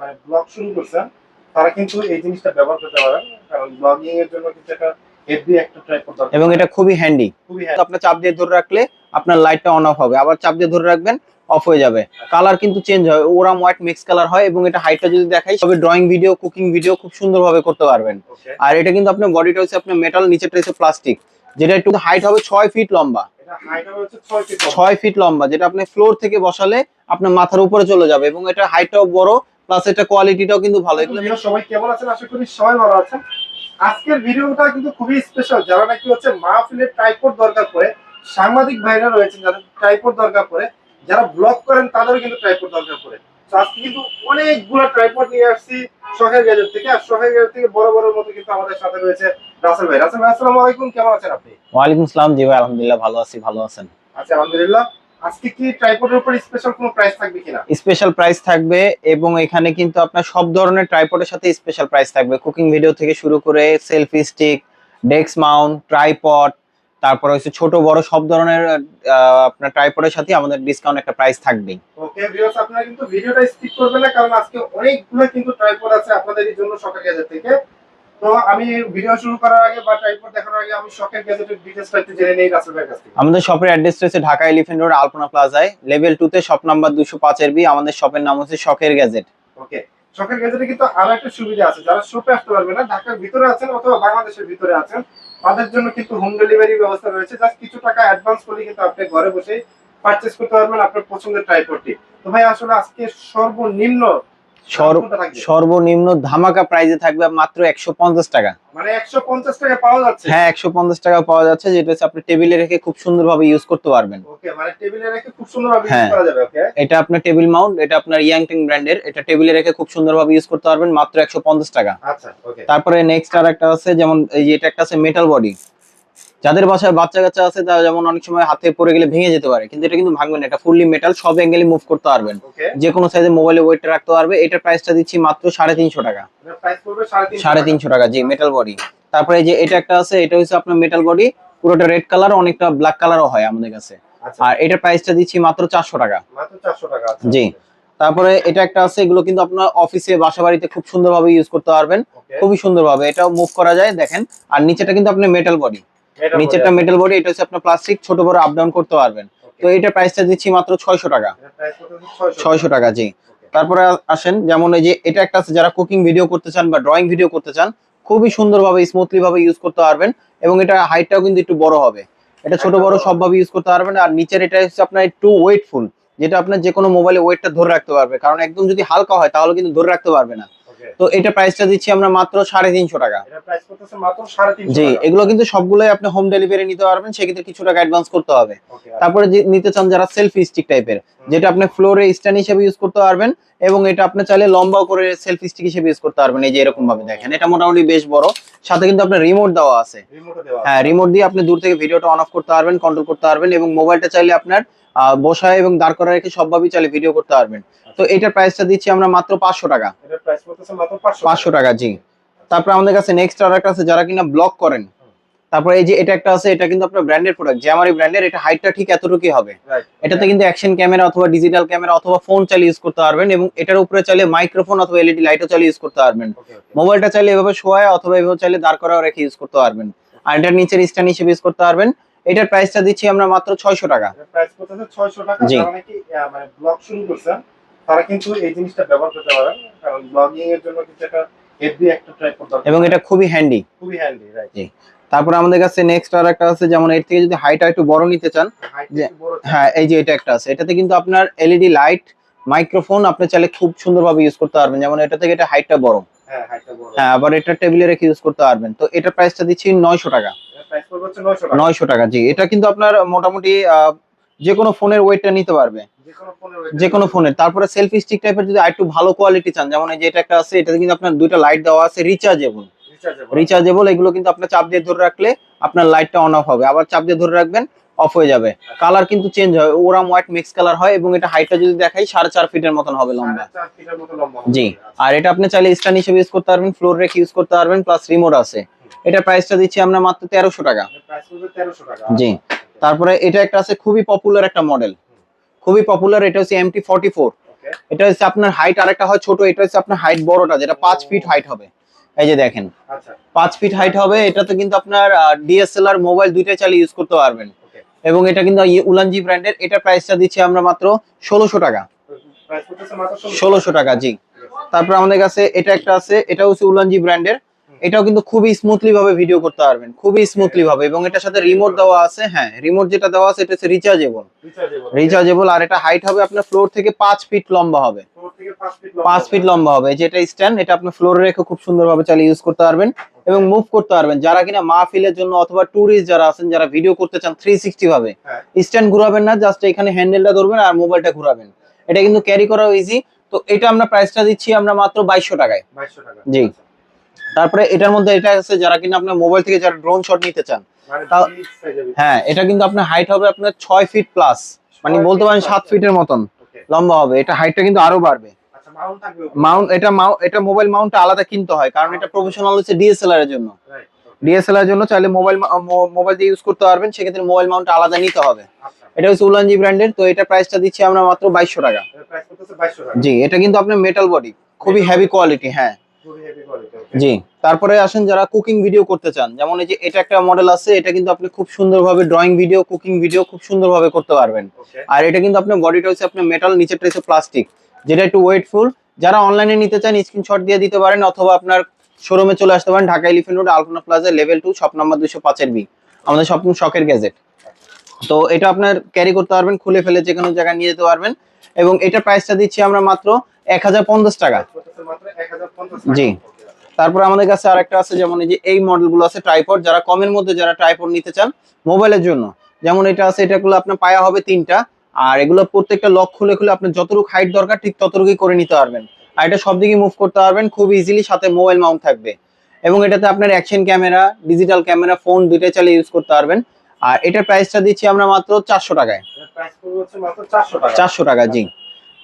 মানে ব্লগ শুরু করছেন তারা কিন্তু এই জিনিসটা ব্যবহার করতে পারেন কারণ ব্লগিং এর জন্য কিন্তু একটা হেভি একটা ট্রাইপড দরকার। এবং এটা খুবই হ্যান্ডি খুবই হ্যাঁ চাপ দিয়ে ধরে রাখলে আপনার লাইটটা অন অফ হবে। আবার চাপ দিয়ে ধরে রাখবেন অফ হয়ে যাবে। কালার কিন্তু চেঞ্জ হয়। ওরাম হোয়াইট মিক্স কালার হয় এবং এটা হাইটটা যদি দেখাই তবে ড্রয়িং ভিডিও কুকিং ভিডিও খুব সুন্দরভাবে করতে পারবেন। আর এটা কিন্তু আপনার বডিটা হচ্ছে আপনার মেটাল নিচেটা হচ্ছে প্লাস্টিক যেটা একটু হাইট হবে ছয় ফিট লম্বা। এটা হাইট হবে হচ্ছে 6 ফিট ছয় ফিট লম্বা যেটা আপনি ফ্লোর থেকে বসালে আপনার মাথার উপরে চলে যাবে এবং এটা হাইটটাও বড় প্লাস এটা কোয়ালিটিটাও কিন্তু ভালো। এগুলো এগুলো সবাই কেমন আছেন? আশা করি সবাই ভালো আছেন। আজকের ভিডিওটা কিন্তু খুবই স্পেশাল যারা নাকি হচ্ছে মাহফিলের ট্রাইপড দরকার পড়ে সাংবাদিক ভাইরা রয়েছেন যাদের ট্রাইপড দরকার পড়ে যারা ব্লগ করেন তাদেরও কিন্তু ট্রাইপড দরকার পড়ে আজকে কিন্তু অনেকগুলো ট্রাইপড নিয়ে আসছি শখের গ্যাজেট থেকে আর শখের গ্যাজেট থেকে বড় বড় মতো কিন্তু আমাদের সাথে রয়েছে রাসেল ভাই। রাসেল ভাই আসসালামু আলাইকুম কেমন আছেন আপনি? ওয়ালাইকুম আসসালাম জি ভাই আলহামদুলিল্লাহ ভালো আছি ভালো আছেন। আচ্ছা আলহামদুলিল্লাহ। আজকে কি ট্রাইপডের উপর স্পেশাল কোনো প্রাইস থাকবে কিনা? স্পেশাল প্রাইস থাকবে এবং এখানে কিন্তু আপনার সব ধরনের ট্রাইপডের সাথে স্পেশাল প্রাইস থাকবে। কুকিং ভিডিও থেকে শুরু করে selfie stick desk mount tripod তারপরে হচ্ছে ছোট বড় সব ধরনের আপনার ট্রাইপডের সাথে আমাদের ডিসকাউন্ট একটা প্রাইস থাকবেই। ওকে ভিউয়ার্স আপনারা কিন্তু ভিডিওটা স্কিপ করবেন না কারণ আজকে অনেকগুলো কিন্তু ট্রাইপড আছে আপনাদের জন্য শখের থেকে। তো আমি ভিডিও শুরু করার আগে বা ট্রাইপড দেখানোর আগে আমি শখের গ্যাজেটের ডিটেইলসটা একটু জেনে নেই রাসেল ভাইয়ের কাছ থেকে। আমাদের শপের অ্যাড্রেস রয়েছে ঢাকা এলিফেন্ট রোড আলপনা প্লাজায় লেভেল তে শপ নাম্বার বি আমাদের শপের নাম হচ্ছে শখের গ্যাজেট ওকে শখের গ্যাজেটে কিন্তু আরও একটা সুবিধা আছে। যারা শপে আসতে পারবে না ঢাকার ভিতরে আছেন অথবা বাংলাদেশের ভিতরে আছেন তাদের জন্য কিন্তু হোম ডেলিভারি ব্যবস্থা রয়েছে। জাস্ট কিছু টাকা অ্যাডভান্স করলে কিন্তু আপনি ঘরে বসে পারচেজ করতে পারবেন আপনার পছন্দের ট্রাইপডটি তো ভাই আসলে আজকে সর্বনিম্ন? সর্বনিম্ন ধামাকা প্রাইজে থাকবে মাত্র একশো পঞ্চাশ টাকা। মানে একশো পঞ্চাশ টাকা পাওয়া যাচ্ছে? হ্যাঁ একশো পঞ্চাশ টাকা পাওয়া যাচ্ছে যেটা হচ্ছে আপনি টেবিলে রেখে খুব সুন্দরভাবে ইউজ করতে পারবেন। মানে হ্যাঁ। এটা আপনার টেবিল মাউন্ট এটা আপনার ইয়াংটিং ব্র্যান্ডের এটা টেবিলে রেখে খুব সুন্দরভাবে ইউজ করতে পারবেন মাত্র একশো পঞ্চাশ টাকা। আচ্ছা তারপরে নেক্সট আর একটা আছে যেমন এই যে এটা একটা আছে মেটাল বডি যাদের বাসায় বাচ্চা কাচ্চা আছে তারা যেমন অনেক সময় হাতে পড়ে গেলে ভেঙে যেতে পারে কিন্তু এটা কিন্তু ভাঙবে না এটা ফুললি মেটাল সব অ্যাঙ্গেলে মুভ করতে পারবেন। যে কোনো সাইজে মোবাইলে ওয়েটটা রাখতে পারবে এটার প্রাইসটা দিচ্ছি মাত্র সাড়ে তিনশো টাকা। সাড়ে তিনশো টাকা। জি মেটাল বডি তারপরে যে এটা একটা আছে এটা হচ্ছে আপনার মেটাল বডি পুরোটা রেড কালার অনেকটা ব্ল্যাক কালারও হয় আমাদের কাছে। আচ্ছা। আর এটার প্রাইসটা দিচ্ছি মাত্র চারশো টাকা। মাত্র চারশো টাকা আচ্ছা। জি। তারপরে এটা একটা আছে এগুলো কিন্তু আপনার অফিসে বাসা বাড়িতে খুব সুন্দরভাবে ইউজ করতে পারবেন। খুবই সুন্দরভাবে এটাও মুভ করা যায় দেখেন। আর নিচেটা কিন্তু আপনার মেটাল বডি নিচেরটা মেটাল বডি এটা হচ্ছে আপনার প্লাস্টিক ছোট বড় আপ ডাউন করতে পারবেন। তো এটার প্রাইসটা দিচ্ছি মাত্র ছয়শো টাকা। এটার প্রাইস 600 ছয়শো টাকা। জি। তারপরে আসেন যেমন এই যে এটা একটা আছে যারা কুকিং ভিডিও করতে চান বা ড্রয়িং ভিডিও করতে চান খুবই সুন্দরভাবে স্মুথলি ভাবে ইউজ করতে পারবেন এবং এটা হাইটটাও কিন্তু একটু বড় হবে। এটা ছোট বড়। সবভাবে ইউজ করতে পারবেন আর নিচের এটা হচ্ছে আপনার একটু ওয়েটফুল যেটা আপনার যে কোনো মোবাইলে ওয়েটটা ধরে রাখতে পারবে। কারণ একদম যদি হালকা হয় তাহলে কিন্তু ধরে রাখতে পারবে না। তো এটা প্রাইসটা দিচ্ছি আমরা মাত্র সাড়ে তিনশো টাকা। জি এগুলো কিন্তু সবগুলোই আপনি হোম ডেলিভারি নিতে পারবেন সেক্ষেত্রে কিছু টাকা অ্যাডভান্স করতে হবে। তারপরে নিতে চান যারা সেলফি স্টিক টাইপের যেটা আপনি ফ্লোরে স্ট্যান্ড হিসেবে ইউজ করতে পারবেন এবং এটা আপনি চাইলে লম্বা করে সেলফি স্টিক হিসেবে ইউজ করতে পারবেন এই যে এরকম ভাবে দেখেন। এটা মোটামুটি বেশ বড় সাথে কিন্তু আপনার রিমোট দেওয়া আছে। হ্যাঁ রিমোট দিয়ে আপনি দূর থেকে ভিডিওটা অন অফ করতে পারবেন কন্ট্রোল করতে পারবেন এবং মোবাইলটা চাইলে আপনার বসায় এবং দাঁড় করা রেখে সবভাবেই চাইলে ভিডিও করতে পারবেন। তো এটার প্রাইসটা দিচ্ছি আমরা মাত্র পাঁচশো টাকা। এটার প্রাইস পড়তেছে মাত্র 500 পাঁচশো টাকা জি। তারপরে আমাদের কাছে নেক্সট আর একটা আছে যারা কিনা ব্লগ করেন। তারপরে এই যে এটা একটা আছে এটা কিন্তু আপনার ব্র্যান্ডের প্রোডাক্ট জ্যামারি ব্র্যান্ডের এটা হাইটটা ঠিক এতটুকুই হবে। এটাতে কিন্তু অ্যাকশন ক্যামেরা অথবা ডিজিটাল ক্যামেরা অথবা ফোন চালিয়ে ইউজ করতে পারবেন এবং এটার উপরে চাইলে মাইক্রোফোন অথবা এলইডি লাইটও চালিয়ে ইউজ করতে পারবেন. মোবাইলটা চাইলে এভাবে শোয়া অথবা এভাবে চাইলে দাঁড় করাও রেখে ইউজ করতে পারবেন। আর এটার নিচের স্ট্যান্ড হিসেবে ইউজ করতে পারবেন। এটার প্রাইসটা দিচ্ছি আমরা মাত্র ছয়শো টাকা। এটার প্রাইস পড়তেছে 600 টাকা। যারা নাকি মানে ব্লগ শুরু করছেন তারা কিন্তু এই জিনিসটা ব্যবহার করতে পারেন কারণ ব্লগিং এর জন্য কিন্তু একটা হেভি একটা ট্রাইপড দরকার। এবং এটা খুবই হ্যান্ডি খুবই হ্যান্ডি রাইট জি। তারপরে আমাদের কাছে নেক্সট আর একটা আছে যেমন এর থেকে যদি হাইটটা একটু বড় নিতে চান হ্যাঁ এই যে এটা একটা আছে। এটাতে কিন্তু আপনার এলইডি লাইট মাইক্রোফোন আপনি চাইলে খুব সুন্দরভাবে ইউজ করতে পারবেন। যেমন এটা থেকে এটা হাইটটা বড়। হ্যাঁ হাইটটা বড়। হ্যাঁ আবার এটা টেবিলে রেখে ইউজ করতে পারবেন। তো এটা প্রাইসটা দিচ্ছি নয়শো টাকা। এটার প্রাইস পড়বে হচ্ছে 900 টাকা। নয়শো টাকা জি। এটা কিন্তু আপনার মোটামুটি যে কোনো ফোনের ওয়েটটা নিতে পারবে। যে কোনো ফোনের। তারপরে সেলফি স্টিক টাইপের যদি আরেকটু ভালো কোয়ালিটি চান যেমন এই যে এটা একটা আছে এটাতে কিন্তু আপনার দুইটা লাইট দেওয়া আছে রিচার্জেবল রিচার্জেবল এগুলো কিন্তু আপনার চাপ দিয়ে ধরে রাখলে আপনার লাইটটা অন অফ হবে। আবার চাপ দিয়ে ধরে রাখবেন অফ হয়ে যাবে। কালার কিন্তু চেঞ্জ হয়। ওরাম হোয়াইট মিক্স কালার হয় এবং এটা হাইটটা যদি দেখাই সাড়ে চার ফিটের মতন হবে লম্বা। চার ফিটের মতো লম্বা জি। আর এটা আপনি চাইলে স্ট্যান্ড হিসেবে ইউজ করতে পারবেন ফ্লোর রেখে ইউজ করতে পারবেন প্লাস রিমোট আছে। এটা প্রাইসটা দিচ্ছি আমরা মাত্র তেরোশো টাকা। প্রাইস পড়বে 1300 টাকা। জি। তারপরে এটা একটা আছে খুবই পপুলার একটা মডেল খুবই পপুলার এটা হচ্ছে এমটি ফর্টি ফোর এটা হচ্ছে আপনার হাইট আরেকটা হয় ছোট এটা হচ্ছে আপনার হাইট বড়টা যেটা পাঁচ ফিট হাইট হবে। এই যে দেখেন। আচ্ছা। পাঁচ ফিট হাইট হবে এটাতে কিন্তু আপনার ডিএসএলআর মোবাইল দুইটাই চালিয়ে ইউজ করতে পারবেন। এবং এটা কিন্তু উলানজি ব্র্যান্ডের এটা প্রাইসটা দিচ্ছি আমরা মাত্র ষোলোশো টাকা। প্রাইস করতেছে মাত্র ষোলোশো। টাকা জি। তারপর আমাদের কাছে এটা একটা আছে এটা হচ্ছে উলানজি ব্র্যান্ডের এটাও কিন্তু খুবই স্মুথলি ভাবে ভিডিও করতে পারবেন। খুবই স্মুথলি ভাবে। এবং এটার সাথে রিমোট দেওয়া আছে হ্যাঁ রিমোট যেটা দেওয়া আছে এটা হচ্ছে রিচার্জেবল রিচার্জেবল রিচার্জেবল আর এটা হাইট হবে আপনার ফ্লোর থেকে পাঁচ ফিট লম্বা হবে। ফ্লোর থেকে 5 ফিট পাঁচ ফিট লম্বা হবে। যেটা স্ট্যান্ড এটা আপনি ফ্লোরে রেখে খুব সুন্দরভাবে চালিয়ে ইউজ করতে পারবেন এবং মুভ করতে পারবেন। যারা কিনা মাহফিলের জন্য অথবা ট্যুরিস্ট যারা আছেন যারা ভিডিও করতে চান থ্রি সিক্সটি ভাবে হ্যাঁ। স্ট্যান্ড ঘুরাবেন না জাস্ট এখানে হ্যান্ডেলটা ধরবেন আর মোবাইলটা ঘুরাবেন। এটা কিন্তু ক্যারি করাও ইজি তো এটা আমরা প্রাইসটা দিচ্ছি আমরা মাত্র বাইশশো টাকায়। 2200 টাকা। জি। তারপরে এটার মধ্যে এটা আছে যারা কিনা আপনার মোবাইল থেকে যারা ড্রোন শট নিতে চান মানে হ্যাঁ এটা কিন্তু আপনার হাইট হবে আপনার ছয় ফিট প্লাস মানে বলতে পারেন সাত ফিটের মতন লম্বা হবে। এটা হাইটটা কিন্তু আরও বাড়বে। আচ্ছা মাউন্ট মাউন্ট এটা মাউন্ট এটা মোবাইল মাউন্টটা আলাদা কিনতে হয় কারণ এটা প্রফেশনাল হচ্ছে ডিএসএলআর এর জন্য। ডিএসএলআর এর জন্য চাইলে মোবাইল মোবাইল দিয়ে ইউজ করতে পারবেন সেক্ষেত্রে মোবাইল মাউন্টটা আলাদা নিতে হবে। আচ্ছা। এটা হচ্ছে উলানজি ব্র্যান্ডের তো এটা প্রাইসটা দিচ্ছি আমরা মাত্র বাইশশো টাকা। এর প্রাইস করতেছে 2200 টাকা। জি এটা কিন্তু আপনার মেটাল বডি খুবই হেভি কোয়ালিটি হ্যাঁ। জি। তারপরে আসেন যারা কুকিং ভিডিও করতে চান যেমন এই যে এটা একটা মডেল আছে এটা কিন্তু আপনি খুব সুন্দরভাবে ড্রয়িং ভিডিও কুকিং ভিডিও খুব সুন্দরভাবে করতে পারবেন। আর এটা কিন্তু আপনার বডিটা হচ্ছে আপনার মেটাল নিচেরটা হচ্ছে প্লাস্টিক যেটা একটু ওয়েটফুল যারা অনলাইনে নিতে চান স্ক্রিনশট দিয়ে দিতে পারেন অথবা আপনার শোরুমে চলে আসতে পারেন Dhaka Elephant Road Alpana Plaza level two shop number দুশো পাঁচের বি আমাদের স্বপ্ন শখের গ্যাজেট তো এটা আপনার ক্যারি করতে পারবেন খুলে ফেলে যে কোনো জায়গায় নিয়ে যেতে পারবেন। এবং এটা প্রাইসটা দিচ্ছি আমরা মাত্র এক হাজার পঞ্চাশ টাকা। করতেছে মাত্র 1050 জি। তারপর আমাদের কাছে আরেকটা আছে যেমন এই যে এই মডেলগুলো আছে ট্রাইপড যারা কমের মধ্যে যারা ট্রাইপড নিতে চান মোবাইলের জন্য। যেমন এটা আছে এটাগুলো আপনার পায়া হবে তিনটা। আর এগুলো প্রত্যেকটা লক খুলে খুলে আপনার যতটুকু হাইট দরকার ঠিক ততটুকুই করে নিতে পারবেন। আর এটা সব দিকে মুভ করতে পারবেন খুব ইজিলি সাথে মোবাইল মাউন্ট থাকবে। এবং এটাতে আপনার action camera digital camera phone দুইটাই চালিয়ে ইউজ করতে পারবেন। আর এটার প্রাইসটা দিচ্ছি আমরা মাত্র চারশো টাকায়। এর প্রাইস করবে হচ্ছে মাত্র 400 টাকা। চারশো টাকা জি।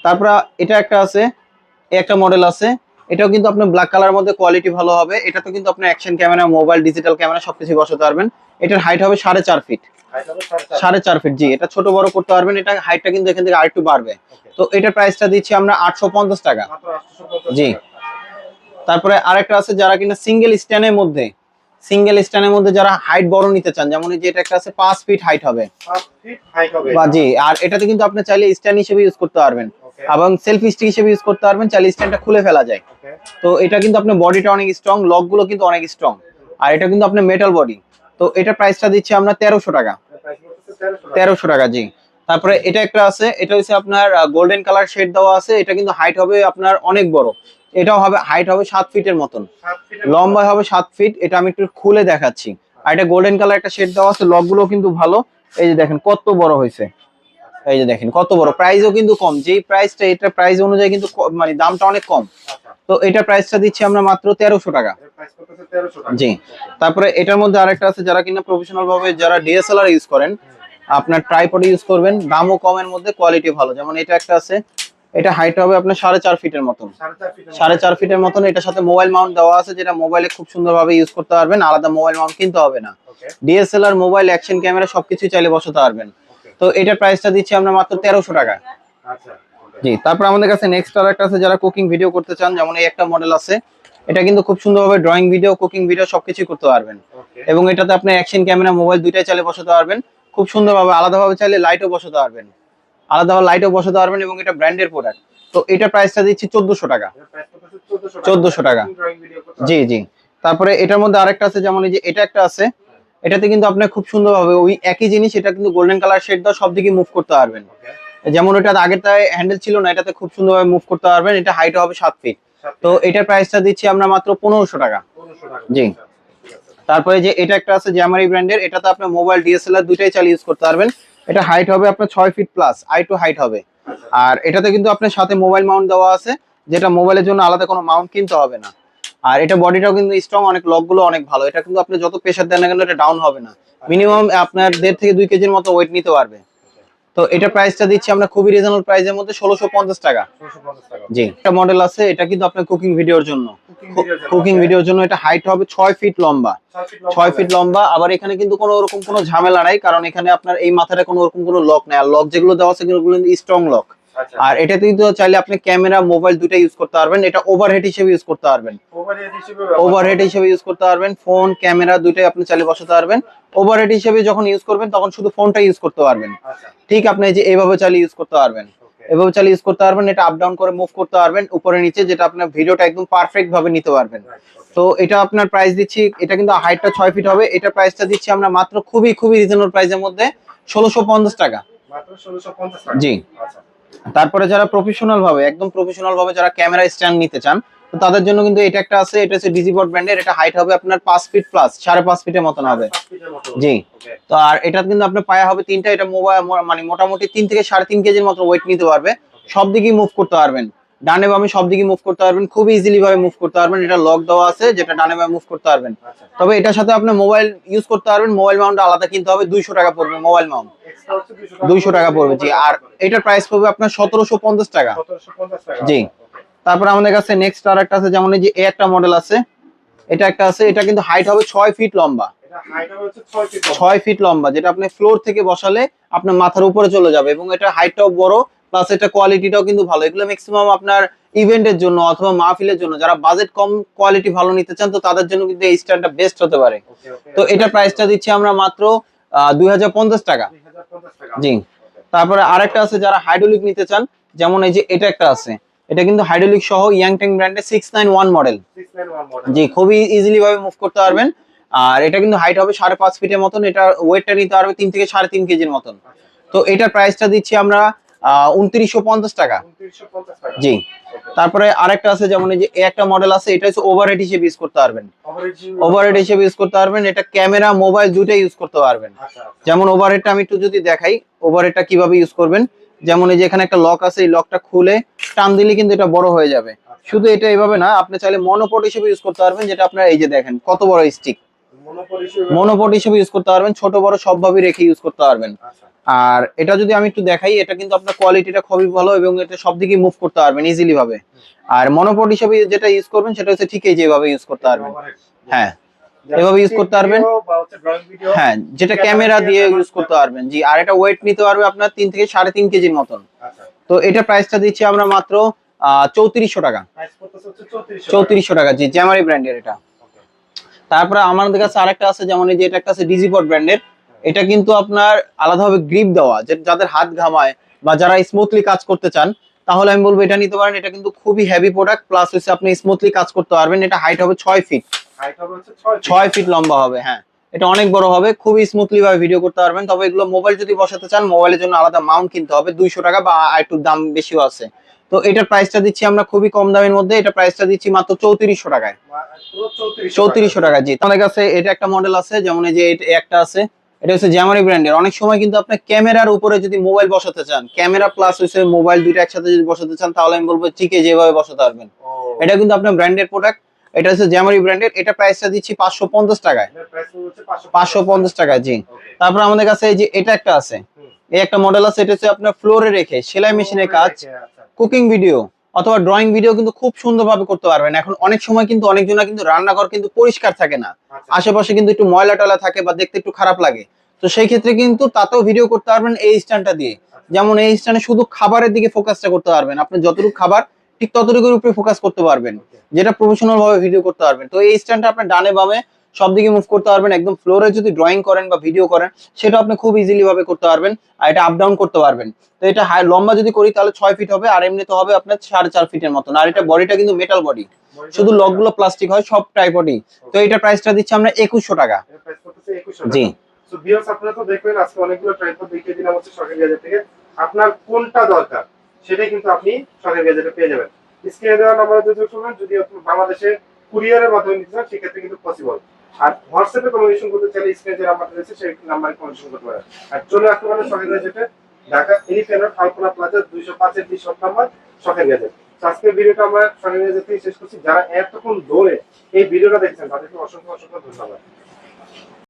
তারপর এটা একটা আছে একটা মডেল আছে এটাও কিন্তু আপনার ব্ল্যাক কালার মধ্যে কোয়ালিটি ভালো হবে। এটাতে কিন্তু আপনার action camera mobile digital camera সবকিছু বসাতে পারবেন। এটার হাইট হবে সাড়ে চার ফিট হাইট হবে 450 সাড়ে চার ফিট জি এটা ছোট বড় করতে পারবেন। এটা হাইটটা কিন্তু এখান থেকে আরেকটু বাড়বে। তো এটার প্রাইসটা দিচ্ছি আমরা আটশো পঞ্চাশ টাকা। জি। তারপরে আরেকটা আছে যারা কিনা সিঙ্গেল স্ট্যান্ডের মধ্যে সিঙ্গেল স্ট্যান্ডের মধ্যে যারা হাইট বড় নিতে চান যেমন এই যে এটা একটা আছে পাঁচ ফিট হাইট হবে। 5 ফিট হাইট হবে বা জি আর এটাতে কিন্তু আপনি চাইলে স্ট্যান্ড হিসেবে ইউজ করতে পারবেন। এবং সেলফ স্টিক হিসেবে ইউজ করতে পারবেন চাইলে স্ট্যান্ডটা খুলে ফেলা যায়। তো এটা কিন্তু আপনার বডিটা অনেক স্ট্রং লকগুলো কিন্তু অনেক স্ট্রং আর এটা কিন্তু আপনার মেটাল বডি তো এটা প্রাইসটা দিচ্ছি আমরা তেরোশো টাকা। এর প্রাইস করতেছে 1300 টাকা। তেরোশো টাকা জি। তারপরে এটা একটা আছে এটা হচ্ছে আপনার গোল্ডেন কালার শেড দেওয়া আছে। এটা কিন্তু হাইট হবে আপনার অনেক বড়। এটাও হবে হাইট হবে সাত ফিটের মতন। 7 ফিট লম্বা হবে সাত ফিট এটা আমি একটু খুলে দেখাচ্ছি। আর এটা গোল্ডেন কালার একটা শেড দেওয়া আছে লকগুলো কিন্তু ভালো। এই যে দেখেন কত বড় হয়েছে। এই যে দেখেন কত বড়? প্রাইসও কিন্তু কম। যেই প্রাইসটা এটা প্রাইস অনুযায়ী কিন্তু মানে দামটা অনেক কম। আচ্ছা। তো এটা প্রাইসটা দিচ্ছি আমরা মাত্র তেরোশো টাকা। এর প্রাইস করতেছে 1300 টাকা। জি। তারপরে এটার মধ্যে আরেকটা আছে যারা কিনা প্রফেশনাল ভাবে যারা ডিএসএলআর ইউজ করেন আপনার ট্রাইপড ইউজ করবেন দামও কমের মধ্যে কোয়ালিটি ভালো। যেমন এটা একটা আছে এটা হাইট হবে আপনার সাড়ে চার ফিটের মতন। 4.5 ফিট সাড়ে চার ফিটের মতন। এটার সাথে মোবাইল মাউন্ট দেওয়া আছে যেটা মোবাইলে খুব সুন্দরভাবে ইউজ করতে পারবেন। আলাদা মোবাইল মাউন্ট কিনতে হবে না। ডিএসএলআর মোবাইল অ্যাকশন ক্যামেরা সবকিছু চাইলে বসাতে পারবেন। তো এটার প্রাইসটা দিচ্ছি আমরা মাত্র তেরোশো টাকা। আচ্ছা জি তারপর আমাদের কাছে নেক্সট আর একটা আছে যারা কুকিং ভিডিও করতে চান যেমন এই একটা মডেল আছে। এটা কিন্তু খুব সুন্দরভাবে ড্রয়িং ভিডিও কুকিং ভিডিও সবকিছু করতে পারবেন। এবং এটাতে আপনি অ্যাকশন ক্যামেরা মোবাইল দুইটাই চাইলে বসাতে পারবেন। খুব সুন্দরভাবে আলাদাভাবে চাইলে লাইটও বসাতে পারবেন। আলাদাভাবে লাইটও বসাতে পারবেন এবং এটা ব্র্যান্ডের প্রোডাক্ট তো এটা প্রাইসটা দিচ্ছি চোদ্দশো টাকা। 1400 টাকা। জি জি। তারপরে এটার মধ্যে আরেকটা আছে যেমন এই যে এটা একটা আছে। এটাতে কিন্তু আপনার খুব সুন্দর সুন্দরভাবে ওই একই জিনিস এটা কিন্তু গোল্ডেন কালার শেড দাও সব দিকে মুভ করতে পারবেন। যেমন এটা আগেরটায় হ্যান্ডেল ছিল না এটাতে খুব সুন্দরভাবে মুভ করতে পারবেন। এটা হাইট হবে সাত ফিট তো এটার প্রাইসটা দিচ্ছি আমরা মাত্র পনেরোশো টাকা। 1500 টাকা। জি। আচ্ছা, আছে তারপরে যে এটা একটা আছে জ্যামারি ব্র্যান্ডের এটাতে আপনি মোবাইল ডিএসএলআর দুইটাই চালিয়ে ইউজ করতে পারবেন। এটা হাইট হবে আপনার ছয় feet plus I two height হবে। আচ্ছা আর এটাতে কিন্তু আপনার সাথে মোবাইল মাউন্ট দেওয়া আছে যেটা মোবাইলের জন্য আলাদা কোনো মাউন্ট কিনতে হবে না। আর এটা বডিটাও কিন্তু স্ট্রং অনেক লকগুলো অনেক ভালো। এটা কিন্তু আপনি যত প্রেশার দেন না কেন এটা ডাউন হবে না। মিনিমাম আপনার দেড় থেকে দুই কেজির মতো ওয়েট নিতে পারবে। তো এটা প্রাইসটা দিচ্ছি আমরা খুবই রিজনেবল প্রাইসের মধ্যে ষোলোশো পঞ্চাশ টাকা। 1650 জি একটা মডেল আছে এটা কিন্তু আপনার কুকিং ভিডিওর জন্য। কুকিং ভিডিওর জন্য এটা হাইট হবে ছয় ফিট লম্বা। 6 ফিট লম্বা ছয় ফিট লম্বা আবার এখানে কিন্তু কোনো ওরকম কোনো ঝামেলা নাই কারণ এখানে আপনার এই মাথাটা কোনো ওরকম কোনো লক নেই। আর লক যেগুলো দেওয়া আছে সেগুলো স্ট্রং লক আর এটাতে কিন্তু চাইলে আপনি ক্যামেরা মোবাইল দুটো ইউজ করতে পারবেন। এটা ওভারহেড হিসেবে ইউজ করতে পারবেন। ওভারহেড হিসেবে ওভারহেড হিসেবে ইউজ করতে পারবেন। ফোন ক্যামেরা দুইটাই আপনি চাইলে বসাতে পারবেন। ওভারহেড হিসেবে যখন ইউজ করবেন তখন শুধু ফোনটা ইউজ করতে পারবেন। আচ্ছা। ঠিক আপনি এই যে এইভাবে চালিয়ে ইউজ করতে পারবেন। এভাবে চালিয়ে ইউজ করতে পারবেন এটা আপ ডাউন করে মুভ করতে পারবেন উপরে নিচে যেটা আপনার ভিডিওটা একদম পারফেক্ট ভাবে নিতে পারবেন। তো এটা আপনার প্রাইস দিচ্ছি এটা কিন্তু হাইটটা ছয় ফিট হবে। এটা প্রাইসটা দিচ্ছি আমরা মাত্র খুবই খুবই রিজনেবল প্রাইসের মধ্যে ষোলোশো পঞ্চাশ টাকা। মাত্র 1650 টাকা। জি। আচ্ছা। তারপরে যারা প্রফেশনাল ভাবে একদম প্রফেশনাল ভাবে যারা ক্যামেরা স্ট্যান্ড নিতে চান তো তাদের জন্য কিন্তু এটা একটা আছে এটা হচ্ছে ডিজিবট ব্র্যান্ডের এটা হাইট হবে আপনার পাঁচ ফিট প্লাস সাড়ে পাঁচ ফিটের মতন হবে। জি। তো আর এটা কিন্তু আপনার পায়া হবে তিনটা এটা মোবাইল মানে মোটামুটি তিন থেকে সাড়ে তিন কেজির মতো ওয়েট নিতে পারবে। সব দিকেই মুভ করতে পারবেন। ডানে বামে সব দিকে মুভ করতে পারবেন খুব ইজিলি ভাবে মুভ করতে পারবেন। এটা লক দেওয়া আছে যেটা ডানে বামে মুভ করতে পারবেন। আচ্ছা। তবে এটার সাথে আপনি মোবাইল ইউজ করতে পারবেন মোবাইল মাউন্ট আলাদা কিনতে হবে দুইশো টাকা পড়বে মোবাইল মাউন্ট 200 দুইশো টাকা। পড়বে জি। আর এটার প্রাইস পড়বে আপনার সতেরোশো পঞ্চাশ টাকা। 1750 টাকা। জি। তারপর আমাদের কাছে নেক্সট আর একটা আছে যেমন এই যে এ একটা মডেল আছে এটা একটা আছে এটা কিন্তু হাইট হবে ছয় ফিট লম্বা। এটা হাইট হবে 6 ফিট ছয় ফিট লম্বা যেটা আপনি ফ্লোর থেকে বসালে আপনার মাথার উপরে চলে যাবে এবং এটা হাইটটাও বড় প্লাস এটা কোয়ালিটিটাও কিন্তু ভালো। এগুলো ম্যাক্সিমাম আপনার ইভেন্টের জন্য অথবা মাহফিলের জন্য যারা বাজেট কম কোয়ালিটি ভালো নিতে চান তো তাদের জন্য কিন্তু এই স্ট্যান্ডটা বেস্ট হতে পারে। তো এটা প্রাইসটা দিচ্ছি আমরা মাত্র দুই হাজার পঞ্চাশ টাকা। জি। তারপরে আরেকটা আছে যারা হাইড্রোলিক নিতে চান যেমন এই যে এটা একটা আছে। এটা কিন্তু হাইড্রোলিক সহ ইয়াংটেং ব্র্যান্ডের six nine one model 691 model জি খুবই ইজিলি ভাবে মুভ করতে পারবেন। আর এটা কিন্তু হাইট হবে সাড়ে পাঁচ ফিটের মতন এটা ওয়েটটা নিতে পারবে তিন থেকে সাড়ে তিন কেজির মতন। তো এটার প্রাইসটা দিচ্ছি আমরা উনত্রিশশো পঞ্চাশ টাকা। 2950 টাকা। জি। তারপরে আরেকটা আছে যেমন এই যে একটা মডেল আছে এটা হচ্ছে ওভারহেড হিসেবে ইউজ করতে পারবেন। ওভারহেড হিসেবে ইউজ করতে পারবেন এটা ক্যামেরা মোবাইল দুটোই ইউজ করতে পারবেন। আচ্ছা আচ্ছা। যেমন ওভারহেডটা আমি একটু যদি দেখাই ওভারহেডটা কীভাবে ইউজ করবেন? যেমন এই যে এখানে একটা লক আছে এই লকটা খুলে টান দিলে কিন্তু এটা বড় হয়ে যাবে। শুধু এটা এইভাবে না আপনি চাইলে মনোপট হিসেবে ইউজ করতে পারবেন যেটা আপনার এই যে দেখেন কত বড় স্টিক মনোপট হিসেবে ইউজ করতে পারবেন ছোট বড় সবভাবে রেখে ইউজ করতে পারবেন। আচ্ছা। আর এটা যদি আমি একটু দেখাই এটা কিন্তু আপনার কোয়ালিটিটা খুবই ভালো এবং এটা সব দিকে মুভ করতে পারবেন ইজিলি ভাবে। আর মনোপট হিসেবে যেটা ইউজ করবেন সেটা হচ্ছে ঠিকই যেভাবে ইউজ করতে পারবেন। হ্যাঁ এভাবে ইউজ করতে পারবেন। হ্যাঁ যেটা ক্যামেরা দিয়ে ইউজ করতে পারবেন। জি আর এটা ওয়েট নিতে পারবে আপনার তিন থেকে সাড়ে তিন কেজির মতন। আচ্ছা। তো এটা প্রাইসটা দিচ্ছি আমরা মাত্র চৌত্রিশশো টাকা। প্রাইস করতেছে হচ্ছে 3400 চৌত্রিশশো টাকা জি জ্যামারি ব্র্যান্ডের এটা। তারপরে আমাদের কাছে আরেকটা আছে যেমন এই যে এটা একটা আছে ডিজিপট ব্র্যান্ডের এটা কিন্তু আপনার আলাদাভাবে গ্রিপ দেওয়া যে যাদের হাত ঘামায় বা যারা স্মুথলি কাজ করতে চান তাহলে আমি বলব এটা নিতে পারেন এটা কিন্তু খুবই হেভি প্রোডাক্ট প্লাস হচ্ছে আপনি স্মুথলি কাজ করতে পারবেন এটা হাইট হবে ছয় ফিট হাইট হবে 6 ছয় ফিট লম্বা হবে হ্যাঁ। এটা অনেক বড় হবে খুবই স্মুথলি ভাবে ভিডিও করতে পারবেন তবে এগুলো মোবাইল যদি বসাতে চান মোবাইলের জন্য আলাদা মাউন্ট কিনতে হবে দুইশো টাকা বা একটু দাম বেশিও আছে। তো এটার প্রাইসটা দিচ্ছি আমরা খুবই কম দামের মধ্যে এটা প্রাইসটা দিচ্ছি মাত্র চৌত্রিশশো টাকায়। 3400 চৌত্রিশশো টাকা। জি। আমাদের কাছে এটা একটা মডেল আছে যেমন এই যে এটা একটা আছে এটা হচ্ছে জ্যামারি ব্র্যান্ডের অনেক সময় কিন্তু আপনি ক্যামেরার উপরে যদি মোবাইল বসাতে চান ক্যামেরা প্লাস হচ্ছে মোবাইল দুইটা একসাথে যদি বসাতে চান তাহলে আমি বলব চিকে যেভাবে বসাতে পারবেন। এটা কিন্তু আপনার ব্র্যান্ডের প্রোডাক্ট এটা হচ্ছে জ্যামারি ব্র্যান্ডের এটা প্রাইসটা দিচ্ছি পাঁচশো পঞ্চাশ টাকায়। এটার প্রাইস হচ্ছে 500 পাঁচশো পঞ্চাশ টাকা জি। তারপর আমাদের কাছে এই যে এটা একটা আছে। এই একটা মডেল আছে এটা হচ্ছে আপনার ফ্লোরে রেখে সেলাই মেশিনের কাজ আচ্ছা। কুকিং ভিডিও অথবা ড্রয়িং ভিডিও কিন্তু খুব সুন্দরভাবে করতে পারবেন। এখন অনেক সময় কিন্তু অনেকজনা কিন্তু রান্নাঘর কিন্তু পরিষ্কার থাকে না। আচ্ছা। আশেপাশে কিন্তু একটু ময়লা টয়লা থাকে বা দেখতে একটু খারাপ লাগে। তো সেই ক্ষেত্রে কিন্তু তাতেও ভিডিও করতে পারবেন এই স্ট্যান্ডটা দিয়ে। যেমন এই স্ট্যান্ডে শুধু খাবারের দিকে ফোকাসটা করতে পারবেন। আপনি যতটুকু খাবার ঠিক ততটুকুর উপরে ফোকাস করতে পারবেন। যেটা প্রফেশনাল ভাবে ভিডিও করতে পারবেন। তো এই স্ট্যান্ডটা আপনার ডানে বামে সব দিকে মুভ করতে পারবেন। একদম ফ্লোরে যদি ড্রয়িং করেন বা ভিডিও করেন সেটা আপনি খুব ইজিলি ভাবে করতে পারবেন আর এটা আপ ডাউন করতে পারবেন। তো এটা হাই লম্বা যদি করি তাহলে ছয় ফিট হবে আর এমনিতে হবে আপনার সাড়ে চার ফিটের মতন। আর এটা বডিটা কিন্তু মেটাল বডি শুধু লকগুলো প্লাস্টিক হয় সব টাইপডই তো এটা প্রাইসটা দিচ্ছি আমরা একুশশো টাকা। এর প্রাইস করতেছে 2100 জি। ভিউয়ার্স আপনারা তো দেখবেন আজকে অনেকগুলো ট্রাইপড দেখিয়ে দিলাম হচ্ছে সরকারি থেকে। আপনার কোনটা দরকার সেটাই কিন্তু আপনি সরকারি পেয়ে যাবেন। স্ক্রিনে দেওয়া নাম্বারে যোগাযোগ করবেন। যদি আপনি বাংলাদেশে কুরিয়ারের মাধ্যমে নিতে চান সেক্ষেত্রে কিন্তু পসিবল আর হোয়াটসঅ্যাপে কমিউনিকেশন করতে চাইলে স্ক্রিনে যে নাম্বারটা রয়েছে সেই নাম্বারে কমিউনিকেশন করতে পারেন। আর চলে আসতে পারেন শখের গেজেটে, ঢাকা এলিফেন্ট আলপনা প্লাজা দুইশো পাঁচের দুই শপ নাম্বার শখের গেজেট আজকের ভিডিওটা আমরা শখের গেজেট থেকে শেষ করছি। যারা এতক্ষণ ধরে এই ভিডিওটা দেখছেন, তাদেরকে অসংখ্য অসংখ্য ধন্যবাদ।